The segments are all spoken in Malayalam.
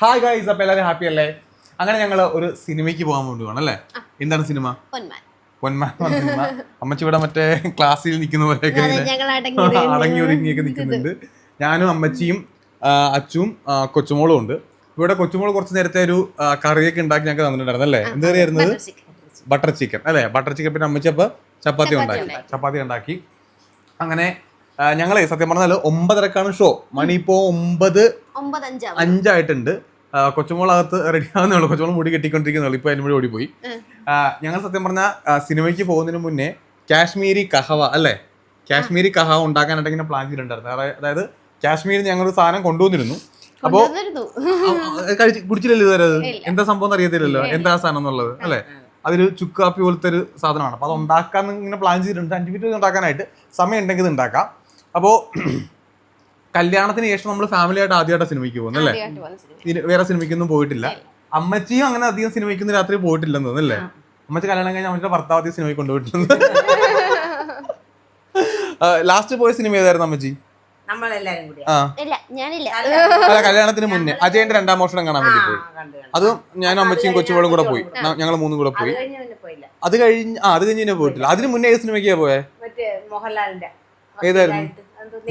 ഹായ് ഗൈസ് അപ്പൊ എല്ലാവരും ഹാപ്പി അല്ലേ? അങ്ങനെ ഞങ്ങൾ ഒരു സിനിമയ്ക്ക് പോകാൻ വേണ്ടി അല്ലേ? എന്താണ് സിനിമ പൊന്മാൻ. സിനിമ അമ്മച്ചി ഇവിടെ മറ്റേ ക്ലാസ്സിൽ നിൽക്കുന്ന പോലെയൊക്കെ അടങ്ങി ഒതുങ്ങിയൊക്കെ നിൽക്കുന്നുണ്ട് ഞാനും അമ്മച്ചിയും അച്ചും കൊച്ചുമോളും ഉണ്ട്. ഇവിടെ കൊച്ചുമോൾ കുറച്ച് നേരത്തെ ഒരു കറിയൊക്കെ ഉണ്ടാക്കി ഞങ്ങൾക്ക് തന്നിട്ടുണ്ടായിരുന്നു അല്ലേ? എന്ത് കറിയായിരുന്നത് ബട്ടർ ചിക്കൻ. അല്ലേ? ബട്ടർ ചിക്കൻ പിന്നെ അമ്മച്ചി അപ്പൊ ചപ്പാത്തി ഉണ്ടാക്കി. ചപ്പാത്തി ഉണ്ടാക്കി. അങ്ങനെ ഞങ്ങളെ സത്യം പറഞ്ഞാൽ ഒമ്പതരക്കാണ് ഷോ മണി ഇപ്പോ ഒമ്പത് അഞ്ചായിട്ടുണ്ട്. കൊച്ചുമോളകത്ത് കൊച്ചുമോൾ അകത്ത് റെഡി ആവുന്നുള്ളൂ കൊച്ചുമോൾ മുടി കെട്ടിക്കൊണ്ടിരിക്കുന്നുള്ളൂ. ഇപ്പൊ അതിന് മുടി ഓടിപ്പോയി ഞങ്ങൾ സത്യം പറഞ്ഞാൽ സിനിമയ്ക്ക് പോകുന്നതിന് മുന്നേ കാശ്മീരി കഹവ അല്ലേ? കാശ്മീരി കഹവ ഉണ്ടാക്കാനായിട്ട് ഇങ്ങനെ പ്ലാൻ ചെയ്തിട്ടുണ്ടായിരുന്നു. അതായത് കാശ്മീരിൽ ഞങ്ങൾ ഒരു സാധനം കൊണ്ടുവന്നിരുന്നു. അപ്പോ കഴിച്ച് കുടിച്ചില്ലല്ലോ ഇതുവരെ എന്താ സംഭവം അറിയത്തില്ലല്ലോ. എന്താ സാധനം എന്നുള്ളത് അല്ലേ? അതൊരു ചുക്കാപ്പി പോലത്തെ ഒരു സാധനമാണ്. അപ്പൊ അത് ഉണ്ടാക്കാൻ ഇങ്ങനെ പ്ലാൻ ചെയ്തിട്ടുണ്ട്. അഞ്ച് മിനിറ്റ് ഉണ്ടാക്കാനായിട്ട് സമയം ഉണ്ടെങ്കിൽ ഇത് ഉണ്ടാക്കാം. അപ്പോ കല്യാണത്തിന് ശേഷം നമ്മൾ ഫാമിലി ആയിട്ട് ആദ്യമായിട്ട് സിനിമയ്ക്ക് പോകുന്നു അല്ലേ. വേറെ സിനിമയ്ക്കൊന്നും പോയിട്ടില്ല. അമ്മച്ചിയും അങ്ങനെ അധികം സിനിമയ്ക്കൊന്നും രാത്രി പോയിട്ടില്ലെന്ന് തോന്നുന്നല്ലേ അമ്മച്ചി കല്യാണം കഴിഞ്ഞാൽ അമ്മച്ചിയുടെ ഭർത്താവ് അധികം സിനിമയ്ക്ക് കൊണ്ടുപോയിട്ടുണ്ട് ലാസ്റ്റ് പോയ സിനിമ ഏതായിരുന്നു അമ്മച്ചി? അല്ല കല്യാണത്തിന് മുന്നേ. അജയന്റെ രണ്ടാം മോഷണം കാണാൻ വേണ്ടി പോയി. അതും ഞാനും അമ്മച്ചിയും കൊച്ചുമോളും കൂടെ പോയി. ഞങ്ങൾ മൂന്നും കൂടെ പോയി. കഴിഞ്ഞ് പിന്നെ പോയില്ല. അത് കഴിഞ്ഞ് ആ അത് കഴിഞ്ഞ് പോയിട്ടില്ല. അതിന് മുന്നേ ഏത് സിനിമയ്ക്കാ പോയെ? മറ്റേ മോഹൻലാലിന്റെ. ഏതായിരുന്നു?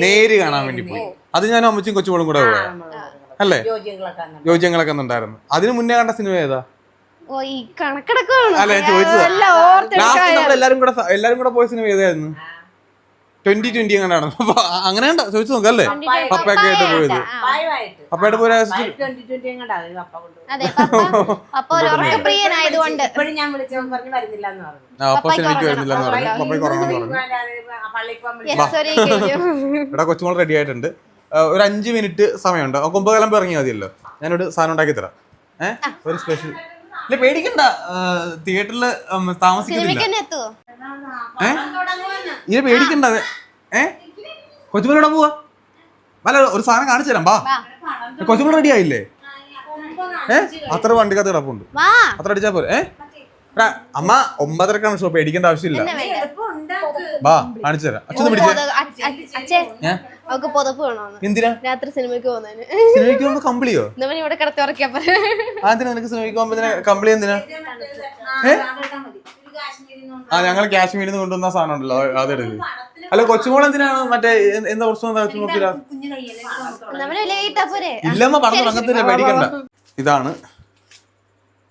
നേര് കാണാൻ വേണ്ടി പോയി. അത് ഞാൻ അമ്മച്ചും കൊച്ചുമോളും കൂടെ പോയ അല്ലേ? യോജ്യങ്ങളൊക്കെ ഉണ്ടായിരുന്നു. അതിന് മുന്നേ കണ്ട സിനിമ ഏതാ? ഓ ഈ കണക്കെടുക്കാണ് അല്ല ചോദിച്ചത്. എല്ലാരും കൂടെ എല്ലാരും കൂടെ പോയ സിനിമ ഏതായിരുന്നു? ട്വന്റി ട്വന്റി എങ്ങനെയാണ് അങ്ങനെ ചോദിച്ചു നോക്കാം അല്ലേ പപ്പയൊക്കെ ആയിട്ട് പോയത്. പപ്പയുടെ പോയ അതെ പപ്പ അപ്പൊ ഒരു ഉറക്കപ്രിയനായതുകൊണ്ട് ഇപ്പോഴും ഞാൻ പറഞ്ഞു വരുന്നില്ല എന്ന് പറഞ്ഞു. ആ, അപ്പൊ സിനിമയ്ക്ക് വരുന്നില്ല എന്ന് പറഞ്ഞു. പപ്പയ്ക്ക് ഉറങ്ങാന്ന് പറഞ്ഞു. ഇവിടെ കൊച്ചുമോൾ റെഡി ആയിട്ടുണ്ട്. ഒരു അഞ്ച് മിനിറ്റ് സമയമുണ്ട്. നമുക്ക് കലം കാലം ഇറങ്ങിയാൽ മതിയല്ലോ. ഞാനൊരു സാധനം ഉണ്ടാക്കി തരാം. ഏഹ് ഒരു സ്പെഷ്യൽ ഇല്ല പേടിക്കണ്ട. തിയേറ്ററിൽ താമസിക്കുന്നില്ല. ഇനി പേടിക്കണ്ട ഏ? കൊച്ചുമോളോടെ പോവാ. അല്ല ഒരു സാധനം കാണിച്ചു തരാം ബാ കൊച്ചുമോൾ റെഡി ആയില്ലേ? ഏ? അത്ര വണ്ടിക്കകത്ത് കിടപ്പുണ്ട് വാ. അത്ര അടിച്ചാ പോരെ. ഏ? അമ്മ ഒമ്പതരക്കാണ് ഷോ പേടിക്കേണ്ട ആവശ്യമില്ല. വാ ബാ കാണിച്ചു തരാം. അച്ഛൻ പിടിച്ചേ. എന്തിനാ? രാത്രി സിനിമയ്ക്ക് പോകുന്നതിന്. സിനിമയ്ക്ക് പോകുമ്പോ കമ്പിളിയോ? ഇവിടെ കിടത്തി ഉറക്കിയാ നിനക്ക് സിനിമയ്ക്ക് പോകുമ്പോ കമ്പിളി എന്തിനാ? ആ ഞങ്ങൾ കാശ്മീരിൽ നിന്ന് കൊണ്ടുവന്ന സാധനം ഉണ്ടല്ലോ അതെടുത്ത് അല്ല കൊച്ചുമോൾ എന്തിനാണ് മറ്റേ എന്താ പ്രശ്നം എന്താ കൊച്ചുമോക്കില്ല നമ്മൾ ലേറ്റാ പോരെ ഇല്ലമ്മ പറഞ്ഞു അങ്ങനത്തെ പേടിക്കണ്ട. ഇതാണ്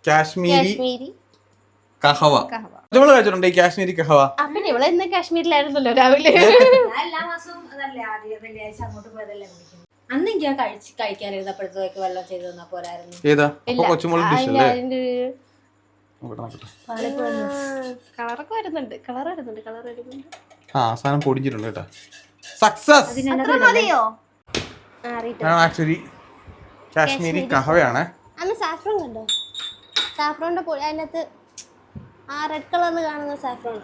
കാശ്മീരി കഹവ. നമ്മൾ കഴിച്ചിട്ടുണ്ട് ഈ കാശ്മീരി കഹവ? ഇവിടെ ഇന്ന് കാശ്മീരിലായിരുന്നല്ലോ രാവിലെ. എല്ലാ മാസവും വെള്ളിയാഴ്ച അങ്ങോട്ട് പോയതല്ലേ അന്ന് എനിക്ക് കഴിക്കാനിരുന്നപ്പോഴത്തേക്ക് വെള്ളം ചെയ്ത് തന്നാ പോരായിരുന്നു. ഏതാ? കൊച്ചുമോൾ ഡിഷ് അല്ലേ. കളറൊക്കെ വരുന്നുണ്ട്. കളർ വരുന്നുണ്ട്. കളർ വരുന്നുണ്ട്. ആ സാധനം പൊടിഞ്ഞിട്ടുണ്ട് കേട്ടോ. സക്സസ് അത്ര മതിയോ? ആ അറിയിട്ടോ. ആക്ച്വലി കാശ്മീരി കഹവയാണ്. അന്ന് സാഫ്രോൺ കണ്ടോ? സാഫ്രോണിന്റെ പൊടി അതിനകത്ത് ആ റെഡ് കളറിൽ കാണുന്ന സാഫ്രോൺ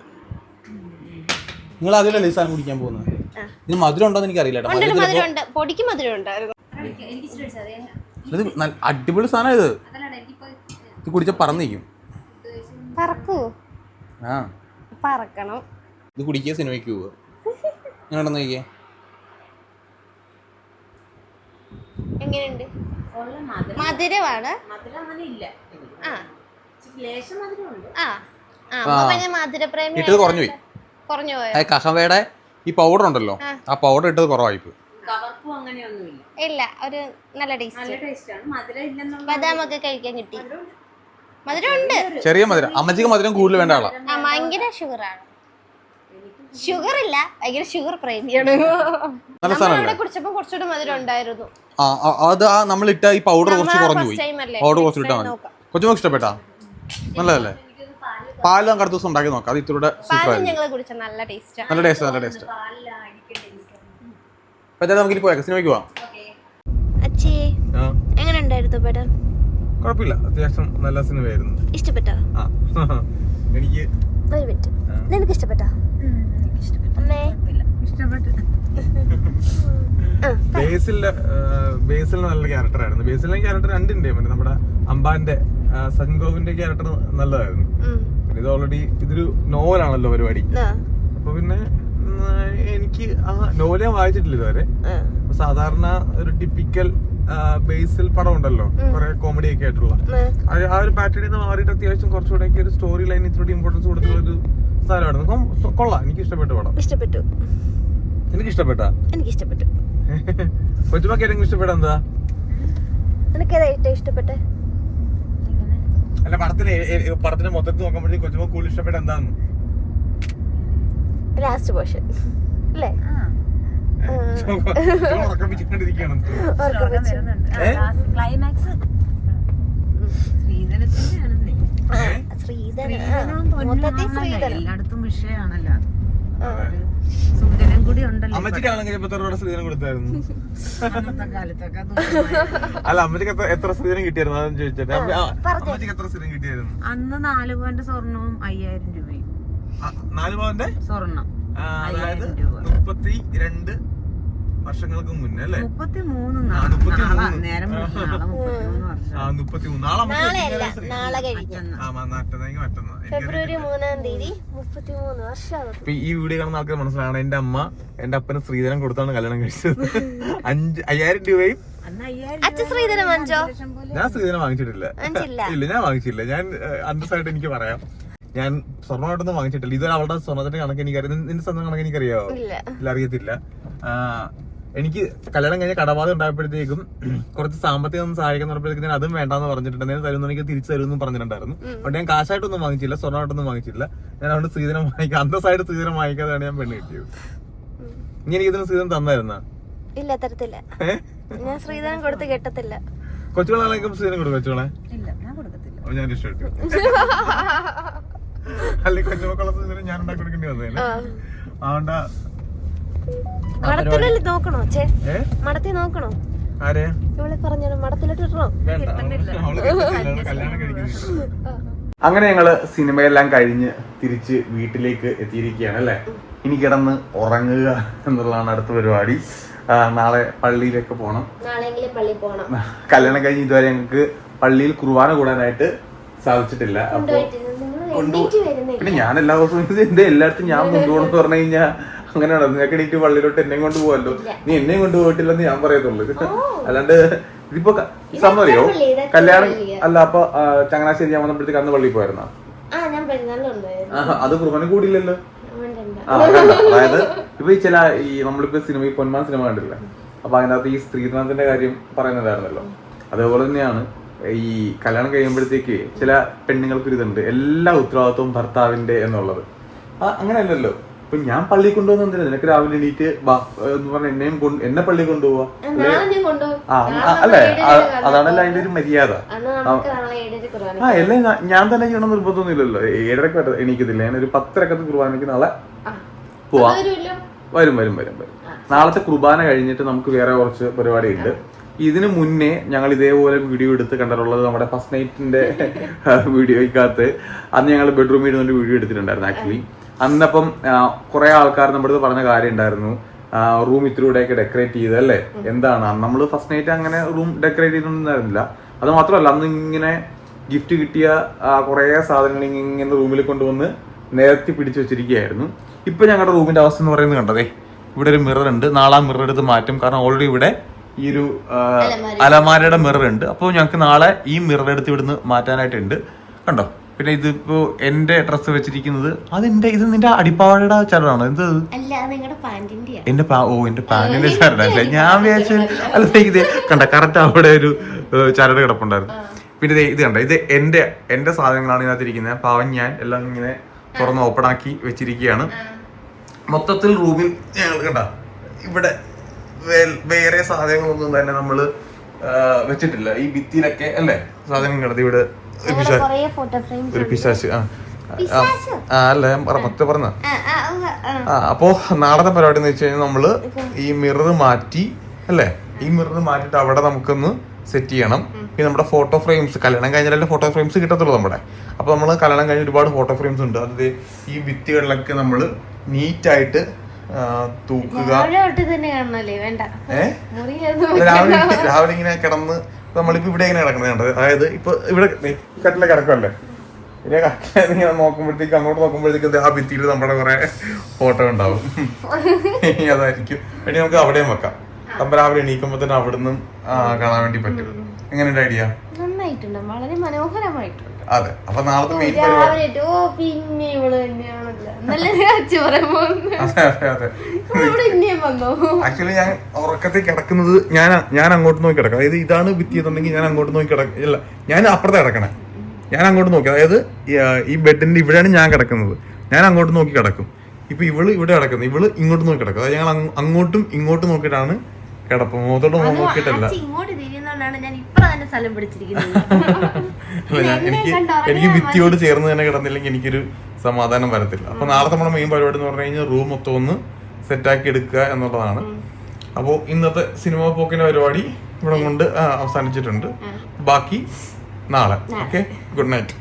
നിങ്ങൾ അതിലല്ലേ ഈ സാധനം കുടിക്കാൻ പോകുന്നത്? ഇത് മധുരം ഉണ്ടോ എന്ന് എനിക്ക് അറിയില്ല പൊടിക്ക് മധുരം ഉണ്ടായിരുന്നു ഇത് നല്ല അടിപൊളി സാധനം ഇത്. ഇത് കുടിച്ച പറന്നിരിക്കും. പറക്കൂ. ആ. പറക്കണം. ഇത് കുടിക്കുക സിനിമയ്ക്ക് പോവുക നോക്കിയേ. എങ്ങനെയുണ്ട്? മധുരമാണ്. മധുരം അങ്ങനെ ഇല്ല. ആ. ഇച്ചിരി ലേശം മധുരമുണ്ട് ആ. ആ അപ്പൊ പിന്നെ മധുരപ്രേമി ഇട്ടത് കുറഞ്ഞു പോയി. കുറഞ്ഞു പോയോ? കഹവയുടെ ഈ പൗഡർ ഉണ്ടല്ലോ ആ. പൗഡർ ഇട്ടത് കുറവായിപ്പോയി ഇല്ല ഒരു നല്ല ടേസ്റ്റ് ബദാമൊക്കെ കഴിക്കാൻ കിട്ടി. മധുരം ഉണ്ട്. ചെറിയ മധുരം. അമ്മച്ചിക്ക് മധുരം കൂടുതൽ വേണ്ട ആളാ. ആ ഭയങ്കര ഷുഗർ ആണ്. ഷുഗർ ഇല്ല ഭയങ്കര ഷുഗർ പ്രേമിയാണ് നല്ല സാധനമല്ലേ? കുടിച്ചപ്പോ കുറച്ചുകൂടെ മധുരം ഉണ്ടായിരുന്നു. ആ ആ, അത് ആ നമ്മൾ ഇട്ട ഈ പൗഡർ കുറച്ച് നമ്മൾ കുറഞ്ഞു first പോയി. time അല്ലേ? പൗഡർ കുറച്ച് ഇട്ടാൽ മതി. നോക്കാം. കൊച്ചുമോക്ക് ഇഷ്ടപ്പെട്ടാ? നല്ലതല്ലേ? പാൽ നമുക്ക് അടുത്ത ദിവസം ഉണ്ടാക്കി നോക്കാം. അത് ഇത്തിരി സൂപ്പർ ആയിരിക്കും. ഞങ്ങൾ കുടിച്ച നല്ല ടേസ്റ്റാ നല്ല ടേസ്റ്റ് നല്ല ടേസ്റ്റ് അപ്പൊ നമുക്ക് ഇനി പോയേക്കാം സിനിമയ്ക്ക് പോവാം. അച്ഛേ ആ, എങ്ങനെ ഉണ്ടായിരുന്നു പടം? കുഴപ്പമില്ല. അത്യാവശ്യം നല്ല സിനിമയായിരുന്നു. ഇഷ്ടപ്പെട്ടോ? എനിക്ക് ഒരു മിനിറ്റ്. നിനക്ക് ഇഷ്ടപ്പെട്ടോ. അമ്മേ ബേസിലിന് നല്ല ക്യാരക്ടർ ആയിരുന്നു. ബേസിലെ ക്യാരക്ടർ രണ്ടിന്റെ മറ്റേ നമ്മുടെ അമ്പാന്റെ ആ, സജൻ ഗോവിന്റെ ക്യാരക്ടർ നല്ലതായിരുന്നു. പിന്നെ ഇത് ഓൾറെഡി ഇതൊരു നോവലാണല്ലോ പരിപാടി. അപ്പൊ പിന്നെ എനിക്ക് ആ നോവൽ ഞാൻ വായിച്ചിട്ടില്ല ഇതുവരെ. സാധാരണ ഒരു ടിപ്പിക്കൽ ബേസിൽ പടം ഉണ്ടല്ലോ കുറെ കോമഡി ഒക്കെ ആയിട്ടുള്ള ആ ഒരു പാറ്റേണിൽ നിന്ന് മാറിയിട്ട് അത്യാവശ്യം കുറച്ചുകൂടെ ഒരു സ്റ്റോറി ലൈൻ ഇത്തിരി ഇമ്പോർട്ടൻസ് കൊടുത്തുള്ള ഒരു സ്ഥലമായിരുന്നു കൊ- കൊള്ളാം. എനിക്ക് ഇഷ്ടപ്പെട്ടു പടം. ഇഷ്ടപ്പെട്ടു. എനിക്ക് ഇഷ്ടപ്പെട്ട എനിക്ക് ഇഷ്ടപ്പെട്ടു കൊച്ചുമൊക്കെ ഏറ്റവും ഇഷ്ടപ്പെട്ട എന്താ? നിനക്ക് ഏതാ ഏറ്റവും ഇഷ്ടപ്പെട്ടെ? അല്ല പടത്തിന് ഏ- ഏ- പടത്തിന് മൊത്തത്തിൽ നോക്കുമ്പോഴേക്കും കൊച്ചുമോ കൂടുതൽ ഇഷ്ടപ്പെട്ട എന്താന്ന്? ലാസ്റ്റ് പോർഷൻ അല്ലേ? എല്ലായിടത്തും അല്ല അമ്മച്ചിക്ക് എത്ര സ്ത്രീധനം കിട്ടിയായിരുന്നു? അതെന്ന് ചോദിച്ചത്. അമ്മച്ചിക്ക് എത്ര സ്ത്രീധനം കിട്ടിയായിരുന്നു? അന്ന് നാല് പോയിന്റ് സ്വർണവും അയ്യായിരം രൂപയും. നാല് പവന്റെ? സ്വർണം. അതായത് അയ്യായിരം രൂപ. മുപ്പത്തി രണ്ട് വർഷങ്ങൾക്ക് മുന്നേ അല്ലേ? മുപ്പത്തിമൂന്ന്. ഫെബ്രുവരി. മൂന്നാം തീയതി ഈ വീഡിയോ കാണുന്ന ആൾക്കാർ മനസ്സിലാണ് എന്റെ അമ്മ എന്റെ അപ്പന് ശ്രീധരൻ കൊടുത്താണ് കല്യാണം കഴിച്ചത്. അഞ്ച് അയ്യായിരം രൂപയും? അന്ന് അയ്യായിരം അച്ഛൻ ശ്രീധരൻ വാങ്ങിച്ചോ? ഞാൻ സ്ത്രീധനം വാങ്ങിച്ചിട്ടില്ല. ഇല്ല ഞാൻ വാങ്ങിച്ചില്ല. ഞാൻ അന്തസ്സായിട്ട് എനിക്ക് പറയാം. ഞാൻ സ്വർണമായിട്ടൊന്നും വാങ്ങിച്ചിട്ടില്ല. ഇതൊരു അവളുടെ സ്വർണത്തിന്റെ കണക്ക് എനിക്കറിയാം. നിന്റെ- സ്വന്തം കണക്ക് എനിക്കറിയാവോ? ഇല്ല. ഇല്ല അറിയത്തില്ല. ആ, എനിക്ക് കല്യാണം കഴിഞ്ഞ കടബാധ ഉണ്ടായപ്പോഴത്തേക്കും കുറച്ച് സാമ്പത്തികം ഒന്നും സഹായിക്കാൻ പറഞ്ഞപ്പോഴത്തേക്കും ഞാൻ അതും വേണ്ടാന്ന് പറഞ്ഞിട്ടുണ്ട്. എന്തെങ്കിലും തരുന്നു എനിക്ക് തിരിച്ചു തരുമെന്നും പറഞ്ഞിട്ടുണ്ടായിരുന്നു. അതുകൊണ്ട് ഞാൻ കാശായിട്ടൊന്നും വാങ്ങിച്ചില്ല സ്വർണമായിട്ടൊന്നും വാങ്ങിച്ചില്ല. ഞാൻ അതുകൊണ്ട് സ്ത്രീധനം വാങ്ങിക്കാം അന്തസ്സായിട്ട് സ്ത്രീധനം വാങ്ങിക്കാതെയാണ് ഞാൻ പെണ്ണ് കിട്ടിയത്. ഇനി എനിക്ക് ഇതിന് സ്ത്രീധനം തന്നായിരുന്ന? ഇല്ല തരത്തില്ല. ഞാൻ ശ്രീധരൻ കൊടുത്ത് കെട്ടത്തില്ല. കൊച്ചുകളാണെങ്കിൽ സ്ത്രീധനം കൊടുക്കും കൊച്ചുകളെ ഇല്ല ഞാൻ ഇഷ്ടപ്പെട്ടു അല്ലെങ്കിൽ കൊച്ചുമക്കളെ സ്ത്രീധനം ഞാൻ ഉണ്ടാക്കി കൊടുക്കേണ്ടി വന്നതല്ലേ? അതുകൊണ്ടാ മടത്തിലല്ലേ നോക്കണോ? ചേ മടത്തി നോക്കണോ? ആരെ? ഇവിടെ പറഞ്ഞു മടത്തിലിട്ട് ഇടണോ. അങ്ങനെ ഞങ്ങൾ സിനിമയെല്ലാം കഴിഞ്ഞ് തിരിച്ച് വീട്ടിലേക്ക് എത്തിയിരിക്കുകയാണ് അല്ലെ? ഇനി കിടന്ന് ഉറങ്ങുക എന്നുള്ളതാണ് അടുത്ത പരിപാടി. നാളെ പള്ളിയിലൊക്കെ പോണം. കല്യാണം കഴിഞ്ഞ് ഇതുവരെ ഞങ്ങൾക്ക് പള്ളിയിൽ കുർബാന കൂടാനായിട്ട് സാധിച്ചിട്ടില്ല. അപ്പൊ കൊണ്ടു പിന്നെ ഞാൻ എല്ലാ ദിവസവും ഇത് എന്താ എല്ലായിടത്തും ഞാൻ കൊണ്ടുപോകണം എന്ന് പറഞ്ഞു കഴിഞ്ഞാൽ അങ്ങനെയാണ്? നിനക്ക് എണീറ്റ് പള്ളിയിലോട്ട് എന്നെയും കൊണ്ട് പോവല്ലോ. നീ എന്നെയും കൊണ്ട് പോയിട്ടില്ലെന്ന് ഞാൻ പറയത്തുള്ളൂ. അല്ലാണ്ട് ഇതിപ്പോ ഇതൊക്കെ കല്യാണം. അല്ല അപ്പൊ ചങ്ങനാശ്ശേരി ഞാൻ വന്നപ്പോഴത്തേക്ക് അന്ന് പള്ളിയിൽ പോയിരുന്ന? അത് കുർബാന കൂടിയില്ലല്ലോ. അതായത് ഇപ്പൊ ഈ ചില ഈ നമ്മളിപ്പോ സിനിമ ഈ പൊന്മാൻ സിനിമ കണ്ടില്ലേ അപ്പൊ അതിനകത്ത് ഈ സ്ത്രീധനത്തിന്റെ കാര്യം പറയുന്നതായിരുന്നല്ലോ. അതേപോലെ തന്നെയാണ് ഈ കല്യാണം കഴിയുമ്പോഴത്തേക്ക് ചില പെണ്ണുങ്ങൾക്ക് ഒരു ഇതുണ്ട് എല്ലാ ഉത്തരവാദിത്വവും ഭർത്താവിന്റെ എന്നുള്ളത്. അങ്ങനെയല്ലല്ലോ. ഇപ്പൊ ഞാൻ പള്ളി കൊണ്ടുപോകുന്ന എന്തിനാ? നിനക്ക് രാവിലെ എണീറ്റ് എന്ന് പറഞ്ഞ എന്നെയും കൊണ്ട് എന്നെ പള്ളി കൊണ്ടുപോവാ? അല്ലേ? അതാണല്ലോ അതിന്റെ ഒരു മര്യാദ. ആ. എല്ലാം ഞാൻ- തന്നെ ചെയ്യണം നിർബന്ധമൊന്നുമില്ലല്ലോ. ഏഴരക്ക് എണീക്കത്തില്ല? ഞാൻ ഒരു പത്തരക്കത്ത് കുർബാനയ്ക്ക് നാളെ. പോവാം. വരും വരും വരും വരും നാളത്തെ കുർബാന കഴിഞ്ഞിട്ട് നമുക്ക് വേറെ കുറച്ച് പരിപാടി ഉണ്ട് ഇതിനു മുന്നേ ഞങ്ങൾ ഇതേപോലെ വീഡിയോ എടുത്ത് കണ്ടിട്ടുള്ളത് നമ്മുടെ ഫസ്റ്റ് നൈറ്റിന്റെ വീഡിയോയ്ക്കകത്ത്. അന്ന് ഞങ്ങൾ ബെഡ്റൂമിൽ ഇരുന്നൊരു വീഡിയോ എടുത്തിട്ടുണ്ടായിരുന്നു ആക്ച്വലി. അന്നപ്പം കുറെ ആൾക്കാർ നമ്മുടെ അടുത്ത് പറഞ്ഞ കാര്യം ഉണ്ടായിരുന്നു റൂം ഇത്തിലൂടെയൊക്കെ ഡെക്കറേറ്റ് ചെയ്ത് അല്ലേ എന്താണ്? നമ്മൾ ഫസ്റ്റ് നൈറ്റ് അങ്ങനെ റൂം ഡെക്കറേറ്റ് ചെയ്തിട്ടുണ്ടായിരുന്നില്ല അത് മാത്രമല്ല അന്ന് ഇങ്ങനെ ഗിഫ്റ്റ് കിട്ടിയ കുറേ സാധനങ്ങൾ ഇങ്ങനെ റൂമിൽ കൊണ്ടുവന്ന് നേരത്തെ പിടിച്ചു വെച്ചിരിക്കുകയായിരുന്നു. ഇപ്പൊ ഞങ്ങളുടെ റൂമിന്റെ അവസ്ഥ എന്ന് പറയുന്നത് കണ്ടതേ ഇവിടെ ഒരു മിറർ ഉണ്ട്. നാളെ ആ മിറർ എടുത്ത് മാറ്റും. കാരണം ഓൾറെഡി ഇവിടെ ഈ ഒരു അലമാരയുടെ മിറർ ഉണ്ട്. അപ്പോൾ ഞങ്ങൾക്ക് നാളെ ഈ മിറർ എടുത്ത് ഇവിടുന്ന് മാറ്റാനായിട്ടുണ്ട്. കണ്ടോ? പിന്നെ ഇതിപ്പോ എന്റെ ഡ്രസ് വെച്ചിരിക്കുന്നത് അതെന്റെ ഇത് നിന്റെ അടിപ്പാവയുടെ ചരടാണോ? എന്ത് അത് എന്റെ ഓ എന്റെ പാന്റിന്റെ ചരടല്ലേ ഞാൻ വിചാരിച്ചു അല്ല ഇത് കണ്ട കറക്റ്റ് അവിടെ ഒരു ചരട് കിടപ്പുണ്ടായിരുന്നു. പിന്നെ ദേ ഇത് കണ്ട ഇത് എന്റെ എന്റെ സാധനങ്ങളാണ് ഇതിനകത്ത് ഇരിക്കുന്നത് പാവം ഞാൻ എല്ലാം ഇങ്ങനെ തുറന്ന് ഓപ്പൺ ആക്കി വെച്ചിരിക്കുകയാണ്. മൊത്തത്തിൽ റൂമിൽ ഞങ്ങൾ കണ്ട ഇവിടെ വേറെ സാധനങ്ങളൊന്നും തന്നെ നമ്മൾ വെച്ചിട്ടില്ല. ഈ ഭിത്തിയിലൊക്കെ അല്ലേ സാധനങ്ങൾ ഇവിടെ ഒരു പിശാശ് ആ. അല്ല ഞാൻ പറ മൊത്തം പറഞ്ഞ? അപ്പോ നാടത്തെ പരിപാടി എന്ന് വെച്ച് കഴിഞ്ഞാൽ നമ്മൾ ഈ മിറർ മാറ്റി അല്ലേ? ഈ മിറർ മാറ്റിട്ട് അവിടെ നമുക്കൊന്ന് സെറ്റ് ചെയ്യണം. പിന്നെ നമ്മുടെ ഫോട്ടോ ഫ്രെയിംസ് കല്യാണം കഴിഞ്ഞാലല്ലേ ഫോട്ടോ ഫ്രെയിംസ് കിട്ടത്തുള്ളൂ നമ്മുടെ. അപ്പൊ നമ്മൾ കല്യാണം കഴിഞ്ഞ ഒരുപാട് ഫോട്ടോ ഫ്രെയിംസ് ഉണ്ട്. അത് ഈ ഭിത്തികളിലൊക്കെ നമ്മൾ നീറ്റായിട്ട് തൂക്കുക. രാവിലെ രാവിലെ ഇങ്ങനെ കിടന്ന് നമ്മളിപ്പോ ഇവിടെ എങ്ങനെ കിടക്കുന്നത് കണ്ടത് അതായത് ഇപ്പൊ ഇവിടെ കട്ടിലെ കിടക്കല്ലേ ഇങ്ങനെ കട്ടിലെ ഇങ്ങനെ നോക്കുമ്പോഴത്തേക്ക് അങ്ങോട്ട് നോക്കുമ്പോഴത്തേക്ക് ദേ ആ ഭിത്തിയിൽ നമ്മുടെ കുറെ ഫോട്ടോ ഉണ്ടാവും. അതായിരിക്കും. വേണ്ടി നമുക്ക് അവിടെയും വെക്കാം. അപ്പൊ രാവിലെ എണീക്കുമ്പോ തന്നെ അവിടുന്ന് കാണാൻ വേണ്ടി പറ്റും. എങ്ങനെയുണ്ട് ഐഡിയ നന്നായിട്ടുണ്ട്. വളരെ മനോഹരമായിട്ടുണ്ട്. അതെ. അപ്പൊ നാളത്തെ രാവിലെ ഓ പിന്നെ ഇവൾ തന്നെയാണല്ലോ ആക്ച്വലി ഞാൻ ഉറക്കത്തിൽ കിടക്കുന്നത് ഞാൻ ഞാൻ അങ്ങോട്ട് നോക്കി കിടക്കണം. അതായത് ഇതാണ് ഭിത്തിയെന്നുണ്ടെങ്കിൽ ഞാൻ അങ്ങോട്ട് നോക്കി കിടക്ക ഇല്ല ഞാൻ അപ്പുറത്തെ കിടക്കണേ. ഞാൻ അങ്ങോട്ട് നോക്കി അതായത് ഈ, ബെഡിന്റെ ഇവിടെയാണ് ഞാൻ കിടക്കുന്നത്. ഞാൻ അങ്ങോട്ട് നോക്കി കിടക്കും. ഇപ്പൊ ഇവൾ ഇവിടെ കിടക്കുന്നത് ഇവൾ ഇങ്ങോട്ട് നോക്കി കിടക്കും. അതായത് ഞങ്ങൾ അങ്ങോട്ടും ഇങ്ങോട്ടും നോക്കിയിട്ടാണ് കിടപ്പ് മുഖത്തോട്ട് മുഖം നോക്കിയിട്ടല്ല. അച്ഛൻ ഞാൻ ഇപ്പഴ തന്നെ സ്ഥലം പിടിച്ചിരിക്കുന്നത്. എനിക്ക് എനിക്ക് ഭിത്തിയോട് ചേർന്ന് തന്നെ കിടന്നില്ലെങ്കിൽ എനിക്കൊരു സമാധാനം വരത്തില്ല. അപ്പൊ നാളത്തെ നമ്മുടെ മെയിൻ പരിപാടി എന്ന് പറഞ്ഞു കഴിഞ്ഞാൽ റൂം മൊത്തം ഒന്ന് സെറ്റാക്കി എടുക്കുക എന്നുള്ളതാണ്. അപ്പോൾ ഇന്നത്തെ സിനിമ പോക്കിന്റെ പരിപാടി ഇവിടെ കൊണ്ട് അവസാനിച്ചിട്ടുണ്ട്. ബാക്കി നാളെ. Okay good night